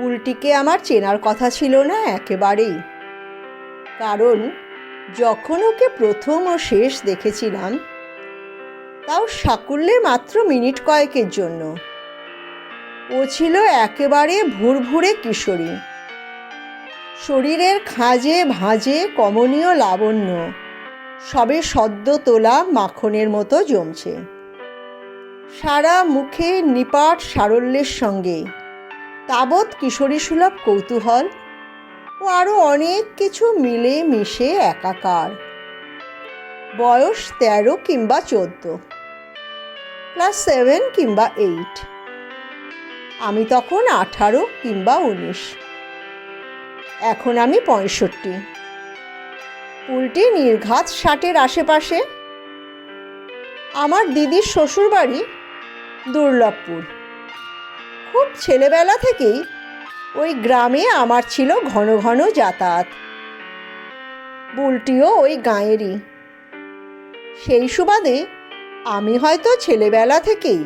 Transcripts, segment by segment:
বুলটিকে আমার চেনার কথা ছিল না একেবারেই। কারণ যখন ওকে প্রথম ও শেষ দেখেছিলাম, তাও সাকুল্যে মাত্র মিনিট কয়েকের জন্য। ও ছিল একেবারে ভুরভুরে কিশোরী। শরীরের খাঁজে ভাঁজে কমনীয় লাবণ্য, সবে সদ্য তোলা মাখনের মতো জমছে। সারা মুখে নিপাট সারল্যের সঙ্গে তাবৎ কিশোরী সুলভ কৌতূহল ও আরও অনেক কিছু মিলে মিশে একাকার। বয়স তেরো কিংবা চোদ্দ। ক্লাস সেভেন কিংবা এইট। আমি তখন আঠারো কিংবা উনিশ। এখন আমি পঁয়ষট্টি। উল্টে নির্ঘাত ষাটের আশেপাশে। আমার দিদির শ্বশুরবাড়ি দুর্লভপুর। খুব ছেলেবেলা থেকেই ওই গ্রামে আমার ছিল ঘন ঘন যাতায়াত। বুলটিও ওই গাঁয়েরই। সেই সুবাদে আমি হয়তো ছেলেবেলা থেকেই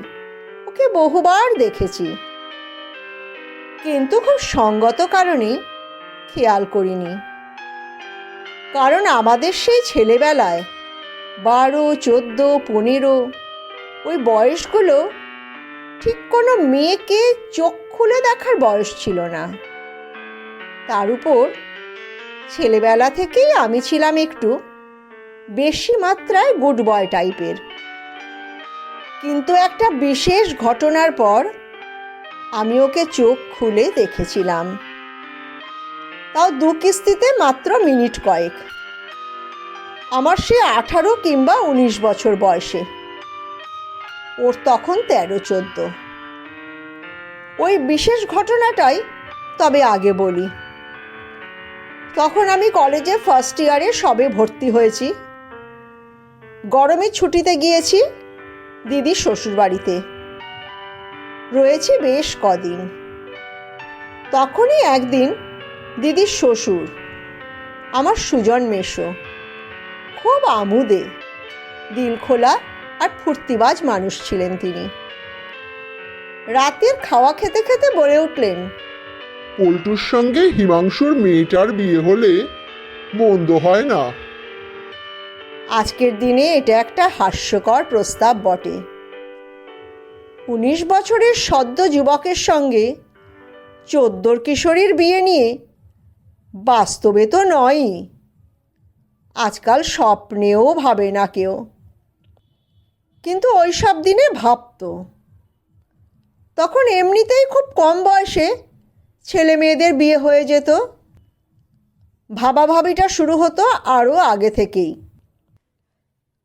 ওকে বহুবার দেখেছি। কিন্তু খুব সঙ্গত কারণে খেয়াল করিনি। কারণ আমাদের সেই ছেলেবেলায় বারো, চোদ্দ, পনেরো ওই বয়সগুলো ঠিক কোনো মেয়েকে চোখ খুলে দেখার বয়স ছিল না। তার উপর ছেলেবেলা থেকেই আমি ছিলাম একটু বেশি মাত্রায় গুড বয় টাইপের। কিন্তু একটা বিশেষ ঘটনার পর আমি ওকে চোখ খুলে দেখেছিলাম। তাও দু কিস্তিতে মাত্র মিনিট কয়েক। আমার সে আঠারো কিংবা উনিশ বছর বয়সে। ওর তখন তেরো, চোদ্দ। ওই বিশেষ ঘটনাটাই তবে আগে বলি। তখন আমি কলেজে ফার্স্ট ইয়ারে সবে ভর্তি হয়েছি। গরমে ছুটিতে গিয়েছি দিদির শ্বশুরবাড়িতে। রয়েছি বেশ কদিন। তখনই একদিন দিদির শ্বশুর, আমার সুজন মেশো, খুব আমুদে দিলখোলা আর ফুর্তিবাজ মানুষ ছিলেন তিনি। রাতের খাওয়া খেতে খেতে বলে উঠলেন পল্টুর সঙ্গে হিমাংশুর মেয়েটার বিয়ে হলে মন্দ হয় না। আজকের দিনে এটা একটা হাস্যকর প্রস্তাব বটে। উনিশ বছরের সদ্য যুবকের সঙ্গে চোদ্দোর কিশোরীর বিয়ে নিয়ে বাস্তবে তো নয়ই। আজকাল স্বপ্নেও ভাবে না কেউ। কিন্তু ওই সব দিনে ভাবতো। তখন এমনিতেই খুব কম বয়সে ছেলে মেয়েদের বিয়ে হয়ে যেত। ভাবাভাবিটা শুরু হতো আরও আগে থেকেই।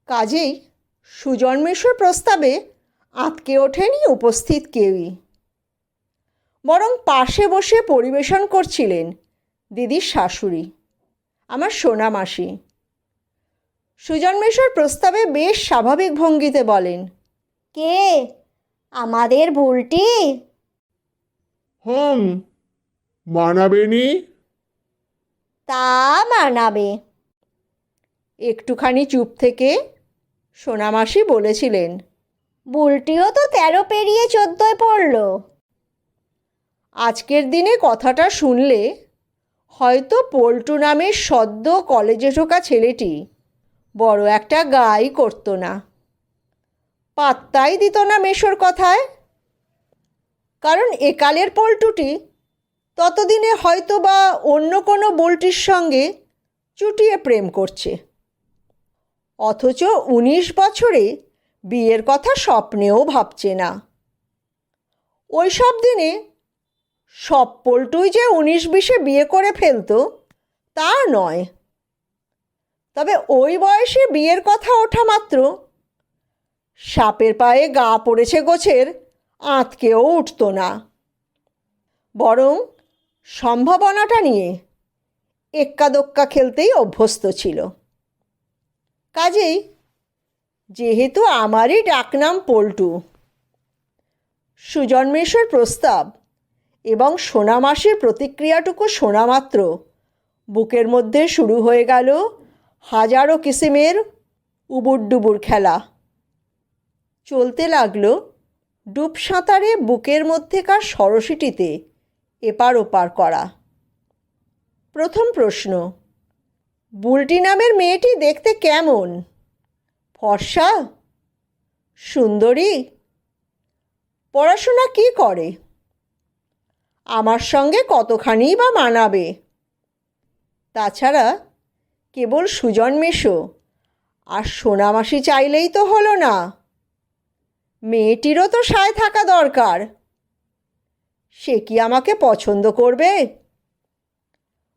কাজেই সুজন্মেশ্বর প্রস্তাবে আঁতকে ওঠেনি উপস্থিত কেউই। বরং পাশে বসে পরিবেশন করছিলেন দিদির শাশুড়ি, আমার সোনা মাসি সুজন্মেশ্বর প্রস্তাবে বেশ স্বাভাবিক ভঙ্গিতে বলেন কে? আমাদের ভুলটি? হুম মানাবেনি তা মানাবে। একটুখানি চুপ থেকে সোনামাসি বলেছিলেন বুলটিও তো তেরো পেরিয়ে চোদ্দোয় পড়ল। আজকের দিনে কথাটা শুনলে হয়তো পল্টু নামের সদ্য কলেজে ঢোকা ছেলেটি বড় একটা গাই করতো না। পাত্তাই দিত না মেশোর কথায়। কারণ একালের পল্টুটি ততদিনে হয়তো বা অন্য কোনো বল্টির সঙ্গে চুটিয়ে প্রেম করছে। অথচ উনিশ বছরে বিয়ের কথা স্বপ্নেও ভাবছে না। ওই সব দিনে সব পল্টুই যে উনিশ বিশে বিয়ে করে ফেলতো, তা নয়। তবে ওই বয়সে বিয়ের কথা ওঠা মাত্র। সাপের পায়ে গা পড়েছে গোছের, আঁতকেও উঠতো না। বরং সম্ভাবনাটা নিয়ে এক্কাদোক্কা খেলতেই অভ্যস্ত ছিল। কাজেই যেহেতু আমারই ডাকনাম পল্টু, সুজন সুজন্মেশ্বর প্রস্তাব এবং সোনামাসির প্রতিক্রিয়াটুকু শোনা মাত্র বুকের মধ্যে শুরু হয়ে গেল হাজারো কিসিমের উবুর ডুবুর খেলা। চলতে লাগল ডুব সাঁতারে বুকের মধ্যেকার সরসিটিতে এপার ওপার করা। প্রথম প্রশ্ন, বুলটি নামের মেয়েটি দেখতে কেমন? ফর্সা? সুন্দরী? পড়াশোনা কি করে? আমার সঙ্গে কতখানি বা মানাবে? তাছাড়া কেবল সুজন মেশো। আর সোনামাসি চাইলেই তো হলো না। মেয়েটিরও তো সায় থাকা দরকার। সে কি আমাকে পছন্দ করবে?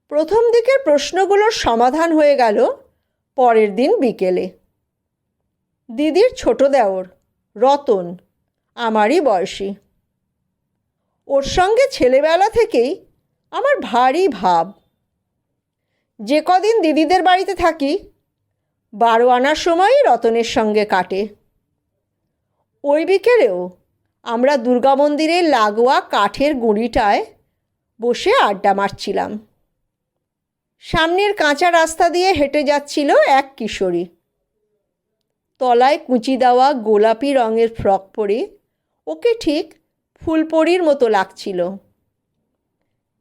প্রথম দিকের প্রশ্নগুলোর সমাধান হয়ে গেল পরের দিন বিকেলে। দিদির ছোট দেওর, রতন, আমারই বয়সী। ওর সঙ্গে ছেলেবেলা থেকেই আমার ভারী ভাব। যে কদিন দিদিদের বাড়িতে থাকি, বারো আনার সময়ই রতনের সঙ্গে কাটে। ওই বিকেলেও আমরা দুর্গা মন্দিরের লাগোয়া কাঠের গুঁড়িটায় বসে আড্ডা মারছিলাম। সামনের কাঁচা রাস্তা দিয়ে হেঁটে যাচ্ছিল এক কিশোরী। তলায় কুঁচি দেওয়া গোলাপি রঙের ফ্রক পরে ওকে ঠিক ফুলপরির মতো লাগছিল।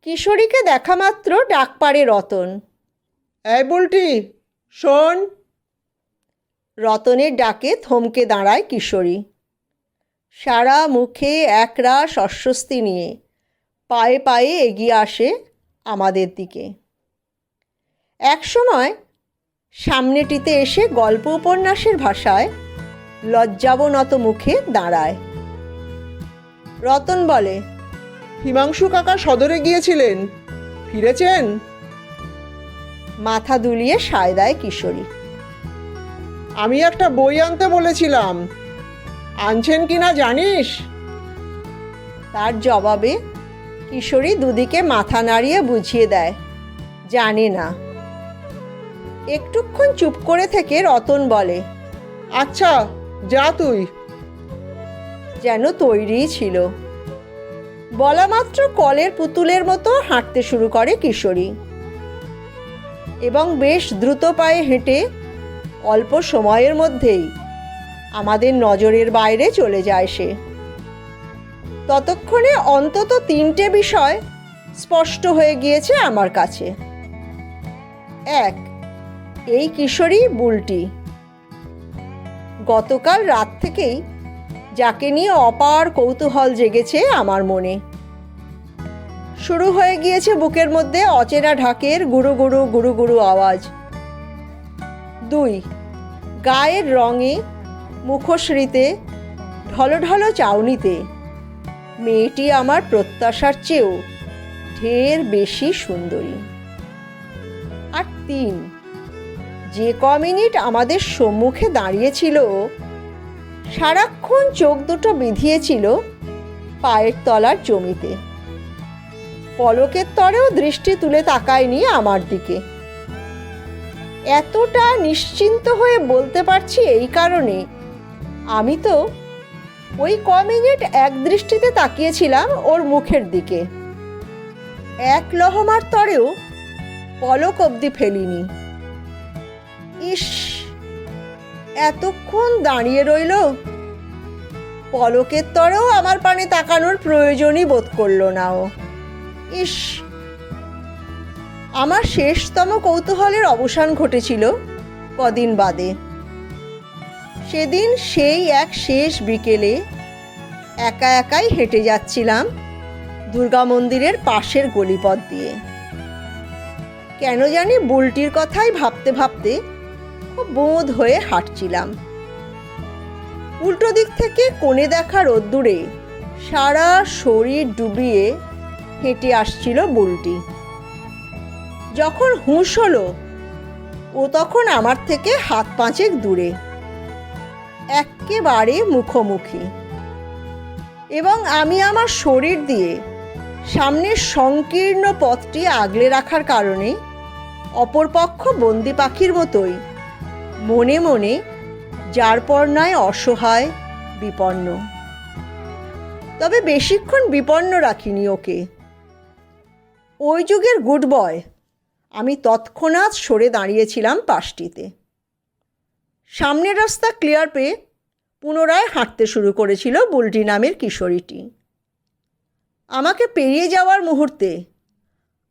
কিশোরীকে দেখা মাত্র ডাক পাড়ে রতন। এই বলটি, শোন। রতনের ডাকে থমকে দাঁড়ায় কিশোরী। সারা মুখে একরাশ অস্বস্তি নিয়ে পায়ে পায়ে এগিয়ে আসে আমাদের দিকে। একসময় সামনেটিতে এসে গল্প উপন্যাসের ভাষায় লজ্জাবনত মুখে দাঁড়ায়। রতন বলে, হিমাংশু কাকা সদরে গিয়েছিলেন। ফিরেছেন? মাথা দুলিয়ে সায় দেয় কিশোরী। আমি একটা বই আনতে বলেছিলাম। আনছেন কি না জানিস? তার জবাবে কিশোরী দুদিকে মাথা নাড়িয়ে বুঝিয়ে দেয় জানে না। একটুক্ষণ চুপ করে থেকে রতন বলে আচ্ছা যা তুই। যেন তৈরিই ছিল। বলা মাত্র কলের পুতুলের মতো হাঁটতে শুরু করে কিশোরী। এবং বেশ দ্রুত পায়ে হেঁটে অল্প সময়ের মধ্যেই আমাদের নজরের বাইরে চলে যায় সে। ততক্ষণে অন্তত তিনটে বিষয় স্পষ্ট হয়ে গিয়েছে আমার কাছে। এক, এই কিশোরী বুলটি। গতকাল রাত থেকেই যাকে নিয়ে অপার কৌতূহল জেগেছে আমার মনে। শুরু হয়ে গিয়েছে বুকের মধ্যে অচেনা ঢাকের গুরু গুরু গুরু গুরু আওয়াজ। দুই, গায়ের রঙে মুখশ্রীতে ঢলঢল চাউনিতে, মেয়েটি আমার প্রত্যাশার চেয়েও ঢের বেশি সুন্দরী। আর তিন, যে ক মিনিট আমাদের সম্মুখে দাঁড়িয়েছিল, সারাক্ষণ চোখ দুটো বিধিয়েছিল পায়ের তলার জমিতে। পলকের তরেও দৃষ্টি তুলে তাকায়নি আমার দিকে। এতটা নিশ্চিন্ত হয়ে বলতে পারছি এই কারণে। আমি তো ওই ক মিনিট এক দৃষ্টিতে তাকিয়েছিলাম ওর মুখের দিকে। এক লহমার তরেও পলক অবধি ফেলিনি। ইস, এতক্ষণ দাঁড়িয়ে রইল। পলকের তরেও আমার পানে তাকানোর প্রয়োজনই বোধ করল না ও। ইস, আমার শেষতম কৌতূহলের অবসান ঘটেছিল কদিন বাদে। সেদিন সেই এক শেষ বিকেলে একা একাই হেঁটে যাচ্ছিলাম দুর্গা মন্দিরের পাশের গলিপথ দিয়ে। কেন জানি বুলটির কথাই ভাবতে ভাবতে খুব বোধ হয়ে হাঁটছিলাম। উল্টো দিক থেকে কোণে দেখা রোদ্দুরে সারা শরীর ডুবিয়ে হেঁটে আসছিল বুলটি। যখন হুঁশ হলো, ও তখন আমার থেকে হাত পাঁচেক দূরে একেবারে মুখোমুখি। এবং আমি আমার শরীর দিয়ে সামনের সংকীর্ণ পথটি আগলে রাখার কারণে অপরপক্ষ বন্দি পাখির মতোই মনে মনে যার নয় অসহায়, বিপন্ন। তবে বেশিক্ষণ বিপন্ন রাখিনি ওকে। ওই যুগের গুড বয়। আমি তৎক্ষণাৎ সরে দাঁড়িয়েছিলাম পাশটিতে। সামনের রাস্তা ক্লিয়ার পেয়ে পুনরায় হাঁটতে শুরু করেছিল বুলটি নামের কিশোরীটি। আমাকে পেরিয়ে যাওয়ার মুহূর্তে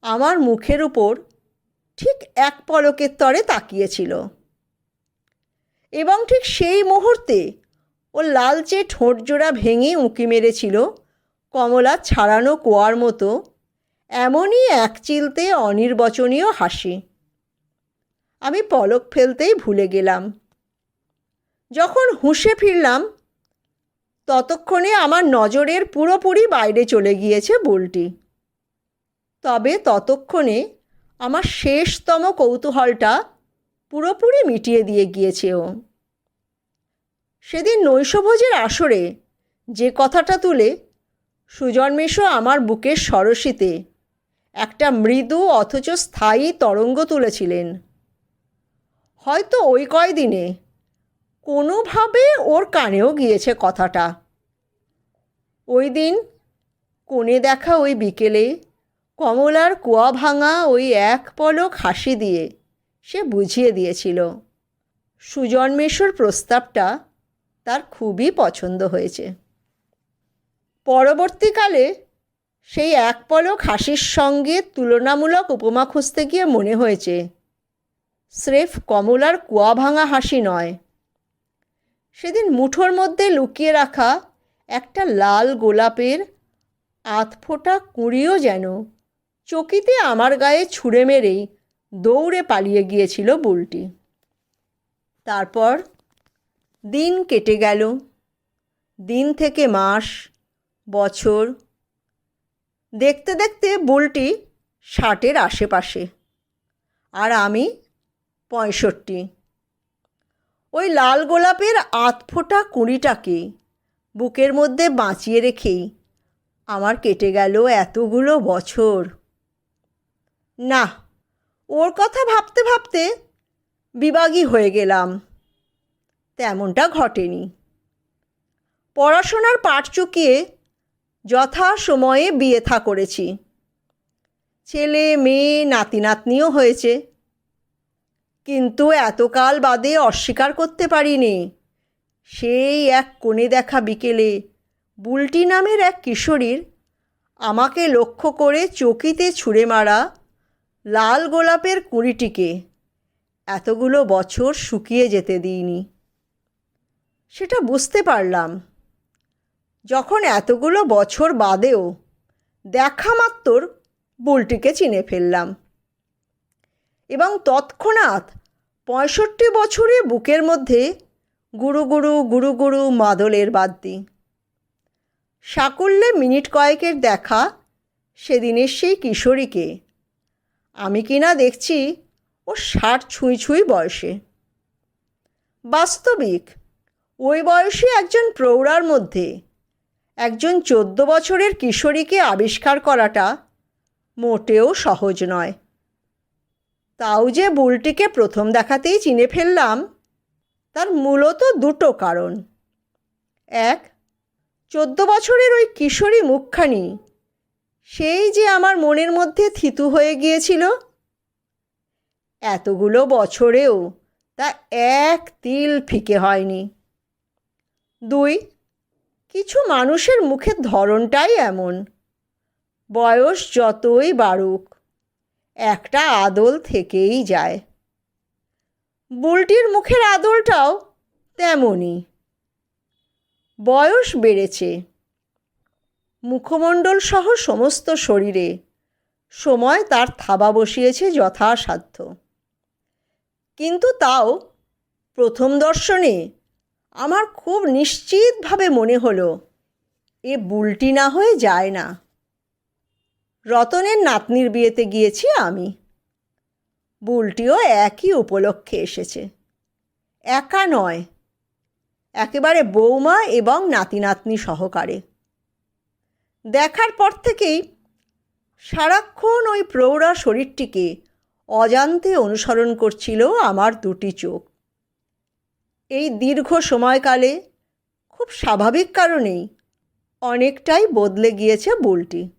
আমার মুখের উপর ঠিক এক পলকের তরে তাকিয়েছিল। এবং ঠিক সেই মুহূর্তে ও লালচে ঠোঁটজোড়া ভেঙে উঁকি মেরেছিল কমলা ছাড়ানো কোয়ার মতো এমনই এক চিলতে অনির্বচনীয় হাসি। আমি পলক ফেলতেই ভুলে গেলাম। যখন হুঁশে ফিরলাম, ততক্ষণে আমার নজরের পুরোপুরি বাইরে চলে গিয়েছে বুলটি। তবে ততক্ষণে আমার শেষতম কৌতূহলটা পুরোপুরি মিটিয়ে দিয়ে গিয়েছে ও সেদিন নৈশভোজের আসরে যে কথাটা তুলে সুজন আমার বুকের সরসিতে একটা মৃদু অথচ স্থায়ী তরঙ্গ তুলেছিলেন। হয়তো ওই কয়দিনে। কোনোভাবে ওর কানেও গিয়েছে কথাটা। ওই দিন কোণে দেখা ওই বিকেলে কমলার কুয়া ভাঙা ওই এক পলক হাসি দিয়ে সে বুঝিয়ে দিয়েছিল। সুজন প্রস্তাবটা তার খুবই পছন্দ হয়েছে। পরবর্তীকালে সেই এক পলক হাসির সঙ্গে তুলনামূলক উপমা খুঁজতে গিয়ে মনে হয়েছে, স্রেফ কমলার কুয়া ভাঙা হাসি নয়। সেদিন মুঠোর মধ্যে লুকিয়ে রাখা একটা লাল গোলাপের আধফোটা কুঁড়িও যেন চকিতে আমার গায়ে ছুঁড়ে মেরেই দৌড়ে পালিয়ে গিয়েছিল বুলটি। তারপর দিন কেটে গেল, দিন থেকে মাস, বছর দেখতে দেখতে বুলটি ষাটের আশেপাশে আর আমি পঁয়ষট্টি। ওই লাল গোলাপের আধফোটা কুঁড়িটাকে বুকের মধ্যে বাঁচিয়ে রেখেই আমার কেটে গেল এতগুলো বছর। না, ওর কথা ভাবতে ভাবতে বিবাগী হয়ে গেলাম। তেমনটা ঘটেনি। পড়াশোনার পাঠ চুকিয়ে যথা সময়ে বিয়ে থা করেছি। ছেলে, মেয়ে, নাতি, নাতনিও হয়েছে। কিন্তু এতকাল বাদে অস্বীকার করতে পারিনি। সেই এক কোণে দেখা বিকেলে বুলটি নামের এক কিশোরীর আমাকে লক্ষ্য করে চকিতে ছুঁড়ে মারা লাল গোলাপের কুঁড়িটিকে। এতগুলো বছর শুকিয়ে যেতে দিইনি। সেটা বুঝতে পারলাম। যখন এতগুলো বছর বাদেও দেখা মাত্র বুলটিকে চিনে ফেললাম। এবং তৎক্ষণাৎ পঁয়ষট্টি বছরে বুকের মধ্যে গুরু গুরু গুরু গুরু মাদলের বাদ্যি। সাকল্যে মিনিট কয়েকের দেখা সেদিনের সেই কিশোরীকে। আমি কিনা দেখছি ও ষাট ছুঁই ছুঁই বয়সে। বাস্তবিক, ওই বয়সে একজন প্রৌঢ়ার মধ্যে একজন চোদ্দ বছরের কিশোরীকে আবিষ্কার করাটা মোটেও সহজ নয়। তাও যে বুলটিকে প্রথম দেখাতেই চিনে ফেললাম, তার মূলত দুটো কারণ। এক, চোদ্দ বছরের ওই কিশোরী মুখখানি, সেই যে আমার মনের মধ্যে থিতু হয়ে গিয়েছিল। এতগুলো বছরেও তা এক তিল ফিকে হয়নি। দুই কিছু মানুষের মুখের ধরনটাই এমন। বয়স যতই বাড়ুক, একটা আদল থেকেই যায়। বুলটির মুখের আদলটাও তেমনই। বয়স বেড়েছে। মুখমণ্ডল সহ সমস্ত শরীরে সময় তার থাবা বসিয়েছে যথাসাধ্য। কিন্তু তাও প্রথম দর্শনে আমার খুব নিশ্চিতভাবে মনে হলো, এ বুলটি না হয়ে যায় না। রতনের নাতনির বিয়েতে গিয়েছি আমি। বুলটিও একই উপলক্ষে এসেছে। একা নয়, একেবারে বৌমা এবং নাতি নাতনি সহকারে। দেখার পর থেকেই সারাক্ষণ ওই প্রৌঢ়া শরীরটিকে অজান্তে অনুসরণ করছিল আমার দুটি চোখ। এই দীর্ঘ সময়কালে খুব স্বাভাবিক কারণেই অনেকটাই বদলে গিয়েছে বুলটি।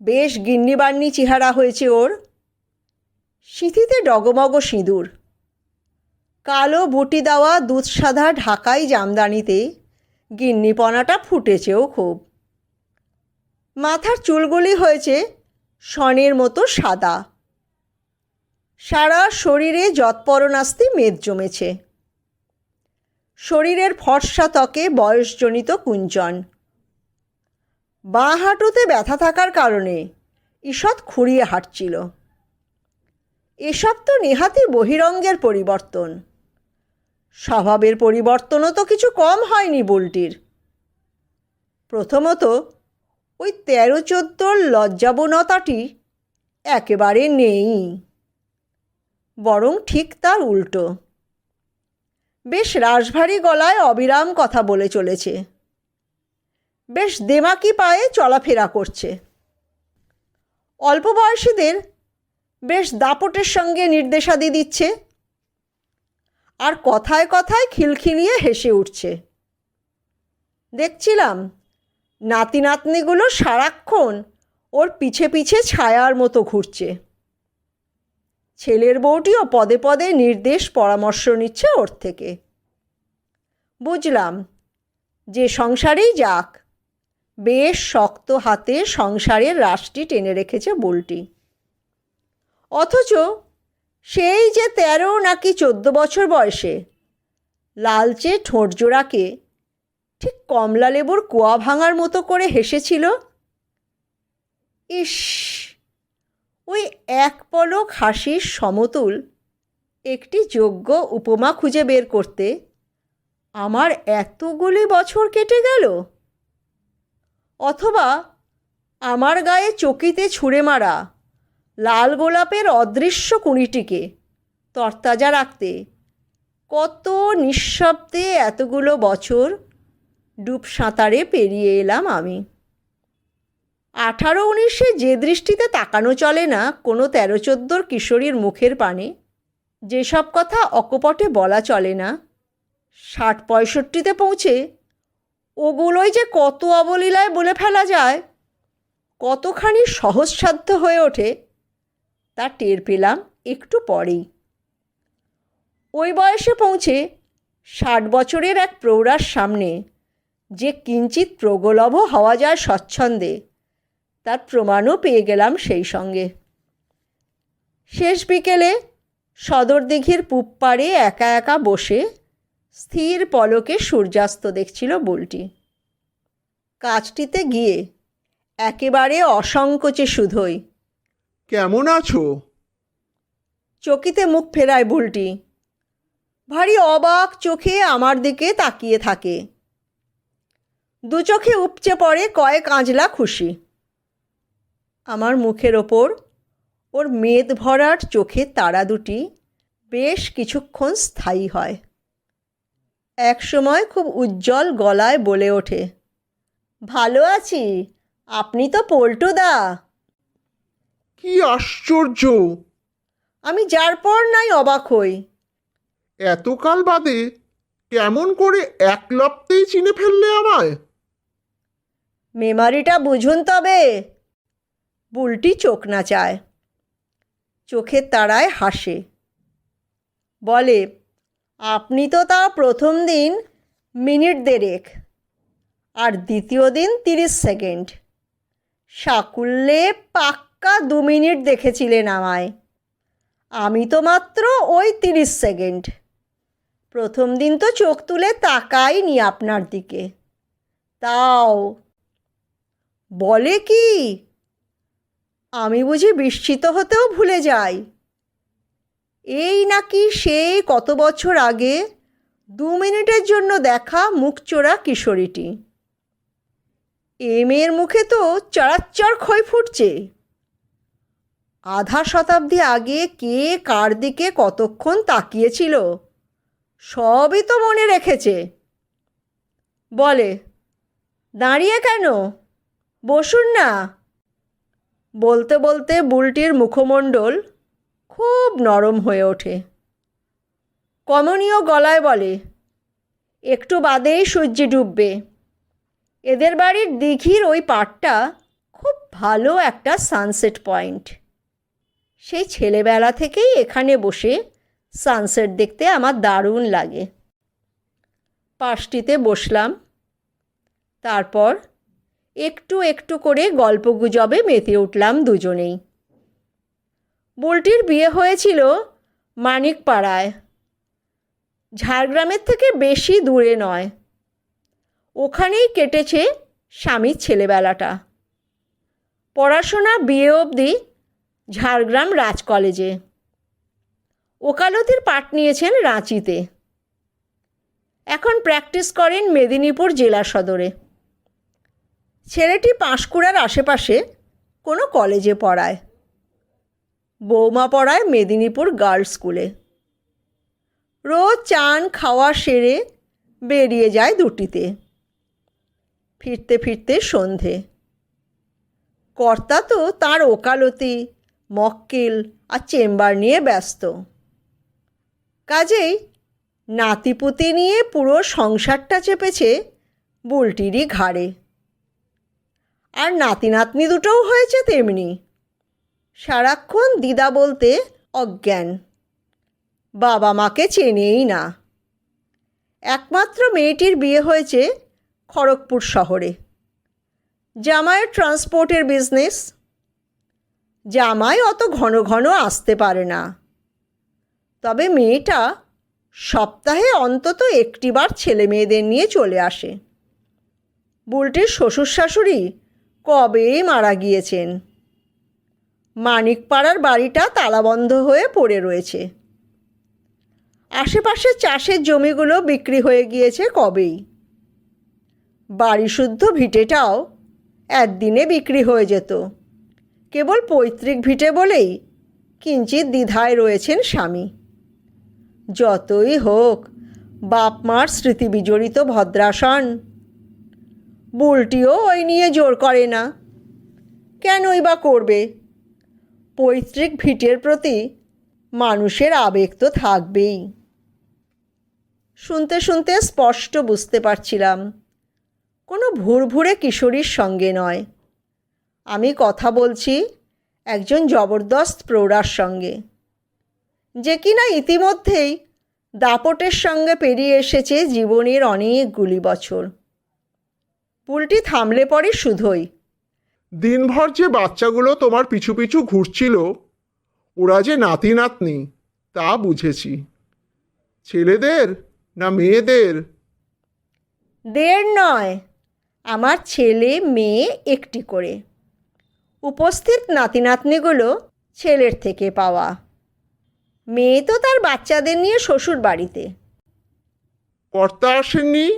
বেশ গিন্নিবান্নি চেহারা হয়েছে ওর। সিঁথিতে ডগমগ সিঁদুর। কালো বুটি দেওয়া দুধসাদা ঢাকাই জামদানিতে গিন্নিপনাটা ফুটেছেও খুব। মাথার চুলগুলি হয়েছে সনের মতো সাদা। সারা শরীরে যৎপরণাস্তি মেদ জমেছে। শরীরের ফর্সা ত্বকে বয়সজনিত কুঞ্চন বাঁ হাঁটুতে ব্যথা থাকার কারণে ঈষৎ খুঁড়িয়ে হাঁটছিল। এসব তো নেহাতি বহিরঙ্গের পরিবর্তন। স্বভাবের পরিবর্তনও তো কিছু কম হয়নি বুলটির। প্রথমত, ওই তেরো চোদ্দোর লজ্জাবনতাটি একেবারে নেই। বরং ঠিক তার উল্টো। বেশ রাশভারী গলায় অবিরাম কথা বলে চলেছে। বেশ দেমাকি পায়ে চলাফেরা করছে। অল্প বয়সীদের বেশ দাপটের সঙ্গে নির্দেশাদি দিচ্ছে। আর কথায় কথায় খিলখিলিয়ে হেসে উঠছে। দেখছিলাম নাতি নাতনিগুলো সারাক্ষণ ওর পিছে পিছে ছায়ার মতো ঘুরছে। ছেলের বউটিও পদে পদে নির্দেশ পরামর্শ নিচ্ছে ওর থেকে। বুঝলাম। যে সংসারেই যাক। বেশ শক্ত হাতে সংসারের রাশটি টেনে রেখেছে বুলটি। অথচ সেই যে তেরো নাকি চোদ্দ বছর বয়সে, লালচে ঠোঁটজোড়াকে ঠিক কমলা লেবুর কোয়া ভাঙার মতো করে হেসেছিল। ইস! ওই এক পলক হাসির সমতুল একটি যোগ্য উপমা খুঁজে বের করতে আমার এতগুলি বছর কেটে গেল। অথবা আমার গায়ে চকিতে ছুঁড়ে মারা লাল গোলাপের অদৃশ্য কুঁড়িটিকে তরতাজা রাখতে কত নিঃশব্দে এতগুলো বছর ডুব সাঁতারে পেরিয়ে এলাম আমি। আঠারো উনিশে যে দৃষ্টিতে তাকানো চলে না, কোনো তেরো চোদ্দোর কিশোরীর মুখের পানে। যেসব কথা অকপটে বলা চলে না, ষাট পঁয়ষট্টিতে পৌঁছে ওগুলোই যে কত অবলীলায় বলে ফেলা যায়, কতখানি সহজসাধ্য হয়ে ওঠে, তা টের পেলাম একটু পরেই। ওই বয়সে পৌঁছে ষাট বছরের এক প্রৌঢ়ার সামনে যে কিঞ্চিত প্রগলভ হওয়া যায় স্বচ্ছন্দে তার প্রমাণও পেয়ে গেলাম সেই সঙ্গে। শেষ বিকেলে সদর দিঘির পূব পাড়ে একা একা বসে স্থির পলকে সূর্যাস্ত দেখছিল বুলটি। কাজটিতে গিয়ে একেবারে অসংকোচে শুধোই কেমন আছো? চকিতে মুখ ফেরায় বুলটি ভারী অবাক চোখে আমার দিকে তাকিয়ে থাকে। দু চোখে উপচে পড়ে কয়েক আঁজলা খুশি। আমার মুখের ওপর ওর মেদ ভরার চোখের তারা দুটি বেশ কিছুক্ষণ স্থায়ী হয়। এক সময় খুব উজ্জ্বল গলায় বলে ওঠে ভালো আছি আপনি তো পল্টুদা কি আশ্চর্য! আমি যার পর নাই অবাক হই। এতকাল বাদে কেমন করে এক লপ্তেই চিনে ফেললে আমায়? মেমারিটা বুঝুন তবে। বুলটি চোখ নাচায় চোখের তারায় হাসে। বলে, আপনি তো তা প্রথম দিন মিনিট দেড়েক, আর দ্বিতীয় দিন তিরিশ সেকেন্ড। সাকুল্যে পাক্কা দু মিনিট দেখেছিলেন আমায়। আমি তো মাত্র ওই তিরিশ সেকেন্ড। প্রথম দিন তো চোখ তুলে তাকাইনি আপনার দিকে। তাও। বলে কি? আমি বুঝি বিস্মিত হতেও ভুলে যাই। এই নাকি সেই কত বছর আগে দু মিনিটের জন্য দেখা মুখচোরা কিশোরীটি। এ মেয়ের মুখে তো চড়াচ্চর ক্ষয় ফুটছে। আধা শতাব্দী আগে কে কার দিকে কতক্ষণ তাকিয়েছিল, সবই তো মনে রেখেছে। বলে, দাঁড়িয়ে কেন? বসুন না। বলতে বলতে বুলটির মুখমণ্ডল খুব নরম হয়ে ওঠে। কমনীয় গলায় বলে, একটু বাদেই সূর্যি ডুববে। এদের বাড়ির দিঘির ওই পাড়টা খুব ভালো একটা সানসেট পয়েন্ট সেই ছেলেবেলা থেকেই এখানে বসে সানসেট দেখতে আমার দারুণ লাগে। পাশটিতে বসলাম। তারপর একটু একটু করে গল্পগুজবে মেতে উঠলাম দুজনেই। বুলটির বিয়ে হয়েছিল মানিকপাড়ায়। ঝাড়গ্রামের থেকে বেশি দূরে নয়। ওখানেই কেটেছে স্বামীর ছেলেবেলাটা। পড়াশোনা বিয়ে অবধি ঝাড়গ্রাম রাজ কলেজে। ওকালতির পাঠ নিয়েছেন রাঁচিতে। এখন প্র্যাকটিস করেন মেদিনীপুর জেলা সদরে। ছেলেটি পাঁশকুড়ার আশেপাশে কোনো কলেজে পড়ায়। বৌমা পড়ায় মেদিনীপুর গার্লস স্কুলে। রোজ চান খাওয়া সেরে বেরিয়ে যায় দুটিতে। ফিরতে ফিরতে সন্ধে। কর্তা তো তার ওকালতি, মক্কেল আর চেম্বার নিয়ে ব্যস্ত। কাজেই নাতিপুতি নিয়ে পুরো সংসারটা চেপেছে বুলটিরই ঘাড়ে। আর নাতি নাতনি দুটোও হয়েছে তেমনি। সারাক্ষণ দিদা বলতে অজ্ঞান। বাবা মাকে চেনেই না। একমাত্র মেয়েটির বিয়ে হয়েছে খড়গপুর শহরে। জামাইয়ের ট্রান্সপোর্টের বিজনেস। জামাই অত ঘন ঘন আসতে পারে না। তবে মেয়েটা সপ্তাহে অন্তত একটিবার ছেলে মেয়েদের নিয়ে চলে আসে। বুলটির শ্বশুর শাশুড়ি কবেই মারা গিয়েছেন? মানিকপাড়ার বাড়িটা তালাবন্ধ হয়ে পড়ে রয়েছে। আশেপাশে চাষের জমিগুলো বিক্রি হয়ে গিয়েছে কবেই। বাড়িশুদ্ধ ভিটেটাও একদিনে বিক্রি হয়ে যেত। কেবল পৈতৃক ভিটে বলেই কিঞ্চিত দ্বিধায় রয়েছেন স্বামী। যতই হোক, বাপ মার স্মৃতি বিজড়িত ভদ্রাসন বুলটিও ওই নিয়ে জোর করে না। কেনই বা করবে? পৈতৃক ভিটের প্রতি মানুষের আবেগ তো থাকবেই। শুনতে শুনতে স্পষ্ট বুঝতে পারছিলাম, কোনো ভুরভুরে কিশোরীর সঙ্গে নয়। আমি কথা বলছি একজন জবরদস্ত প্রৌঢ়ার সঙ্গে, যে কিনা ইতিমধ্যেই দাপটের সঙ্গে পেরিয়ে এসেছে জীবনের অনেকগুলি বছর। পুলটি থামলে পরে শুধোই। দিনভর যে বাচ্চাগুলো তোমার পিছু পিছু ঘুরছিল ওরা যে নাতি নাতনি তা বুঝেছি। ছেলেদের না মেয়েদের? দেড় নয় আমার ছেলে মেয়ে একটি করে। উপস্থিত নাতি নাতনিগুলো ছেলের থেকে পাওয়া। মেয়ে তো তার বাচ্চাদের নিয়ে শ্বশুর বাড়িতে কর্তা আসেননি?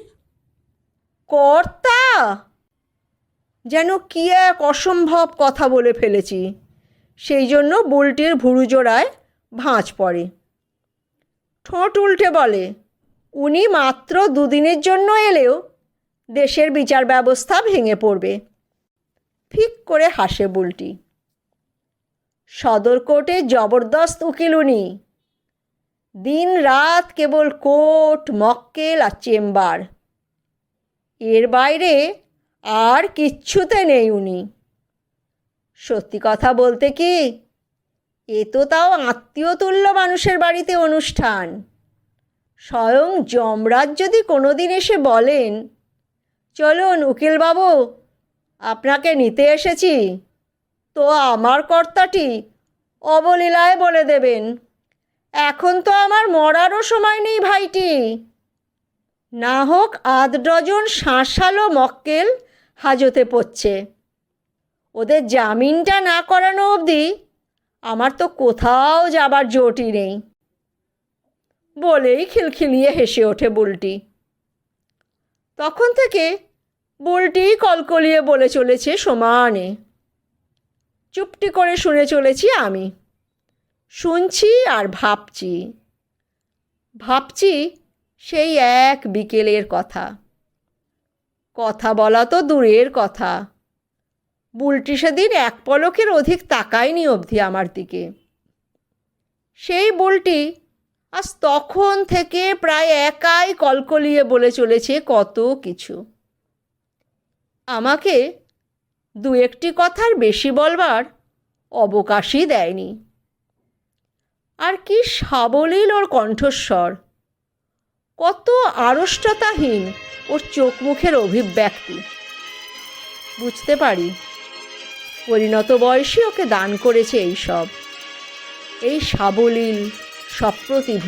কর্তা যেন কি এক অসম্ভব কথা বলে ফেলেছি। সেই জন্য বুলটির ভুরু জোড়ায় ভাঁজ পড়ে। ঠোঁট উল্টে বলে, উনি মাত্র দুদিনের জন্য এলেও দেশের বিচার ব্যবস্থা ভেঙে পড়বে। ফিক করে হাসে বুলটি। সদর কোর্টে জবরদস্ত উকিল উনি। দিন রাত কেবল কোর্ট, মক্কেল আর চেম্বার। এর বাইরে আর কিচ্ছুতে নেই উনি। সত্যি কথা বলতে কি, এ তো তাও আত্মীয়তুল্য মানুষের বাড়িতে অনুষ্ঠান। স্বয়ং যমরাজ যদি কোনো দিন এসে বলেন, চলুন উকিলবাবু, আপনাকে নিতে এসেছি। তো আমার কর্তাটি অবলীলায় বলে দেবেন, এখন তো আমার মরারও সময় নেই ভাইটি। না হোক আধ ডজন শাঁসালো মক্কেল হাজতে পড়ছে। ওদের জামিনটা না করানো অবধি আমার তো কোথাও যাবার জোটই নেই। বলেই খিলখিলিয়ে হেসে ওঠে বুলটি। তখন থেকে বুলটি কলকলিয়ে বলে চলেছে সমানে। চুপটি করে শুনে চলেছি আমি। শুনছি আর ভাবছি। ভাবছি সেই এক বিকেলের কথা। কথা বলা তো দূরের কথা। বুলটি সেদিন এক পলকের অধিক তাকায়নি অবধি আমার দিকে। সেই বুলটি আজ তখন থেকে প্রায় একাই কলকলিয়ে বলে চলেছে কত কিছু। আমাকে দু একটি কথার বেশি বলবার অবকাশই দেয়নি। আর কি সাবলীল ওর কণ্ঠস্বর! কত আড়ষ্টতাহীন ওর চোখ মুখের অভিব্যক্তি। বুঝতে পারি। পরিণত বয়সী ওকে দান করেছে এই সব এই সাবলীল, সপ্রতিভ,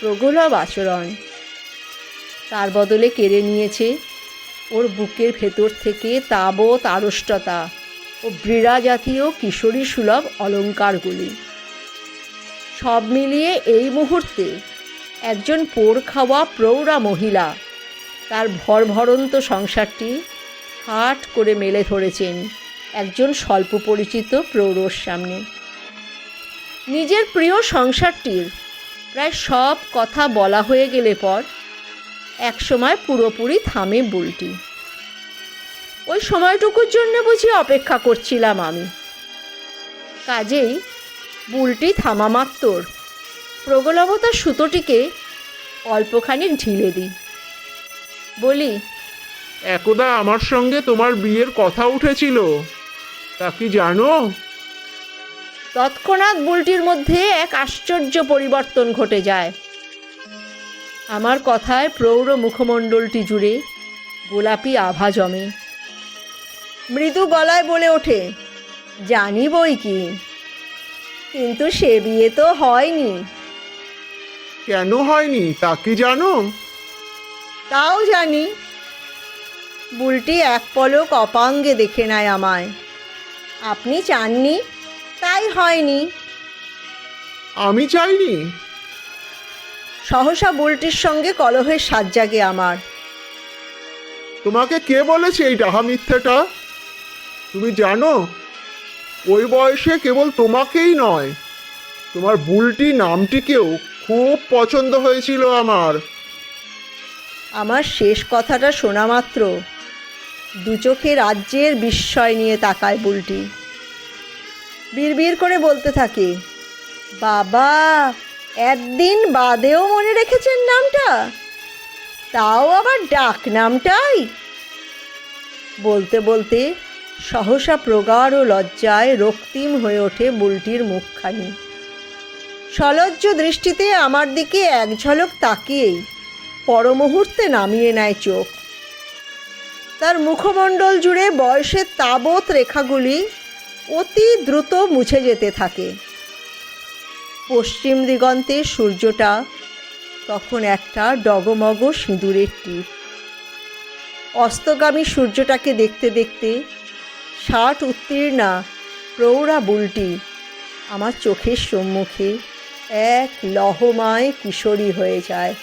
প্রগলভ আচরণ। তার বদলে কেড়ে নিয়েছে ওর বুকের ভেতর থেকে তাবৎ আড়ষ্টতা ও ব্রীড়া জাতীয় কিশোরী সুলভ অলঙ্কারগুলি। সব মিলিয়ে এই মুহূর্তে একজন পোড় খাওয়া প্রৌঢ়া মহিলা। তার ভরভরন্ত সংসারটি হাট করে মেলে ধরেছেন একজন স্বল্প পরিচিত প্রৌঢ়র সামনে। নিজের প্রিয় সংসারটির প্রায় সব কথা বলা হয়ে গেলে পর একসময় পুরোপুরি থামে বুলটি। ওই সময়টুকুর জন্য বুঝি অপেক্ষা করছিলাম আমি। কাজেই বুলটি থামা মাত্তর প্রগলভতার সুতোটিকে অল্পখানিক ঢিলে দিই। বলি একদা আমার সঙ্গে তোমার বিয়ের কথা উঠেছিল তা কি জানো? তৎক্ষণাৎ বুলটির মধ্যে এক আশ্চর্য পরিবর্তন ঘটে যায়। আমার কথায় প্রৌঢ় মুখমণ্ডলটি জুড়ে গোলাপি আভা জমে। মৃদু গলায় বলে ওঠে জানি বই কি কিন্তু সে বিয়ে তো হয়নি। কেন হয়নি? তা কি জানো? তাও জানি। বুলটি এক পলক অপাঙ্গে দেখে নেয় আমায়। আপনি চাননি? তাই হয়নি। আমি চাইনি। সহসা বুলটির সঙ্গে কলহের সাজ জাগে আমার। তোমাকে কে বলেছে এই ডাহা মিথ্যেটা? তুমি জানো ওই বয়সে কেবল তোমাকেই নয় তোমার বুলটি নামটিকেও খুব পছন্দ হয়েছিল আমার। আমার শেষ কথাটা শোনা মাত্র। দু চোখে রাজ্যের বিস্ময় নিয়ে তাকায় বুলটি। বিড়বিড় করে বলতে থাকে, বাবা, একদিন বাদেও মনে রেখেছেন নামটা? তাও আবার ডাক নামটাই? বলতে বলতে সহসা প্রগাঢ় লজ্জায় রক্তিম হয়ে ওঠে বুলটির মুখখানি। সলজ্জ দৃষ্টিতে আমার দিকে এক ঝলক তাকিয়েই, পরমুহূর্তে নামিয়ে নেয় চোখ। তার মুখমণ্ডল জুড়ে বয়সের তাবৎ রেখাগুলি অতি দ্রুত মুছে যেতে থাকে। পশ্চিম দিগন্তে সূর্যটা তখন একটা ডগমগ সিঁদুরের টিপ। অস্তগামী সূর্যটাকে দেখতে দেখতে ষাট উত্তীর্ণা প্রৌঢ়া বুলটি আমার চোখের সম্মুখে এক লহমায় কিশোরী হয়ে যায়।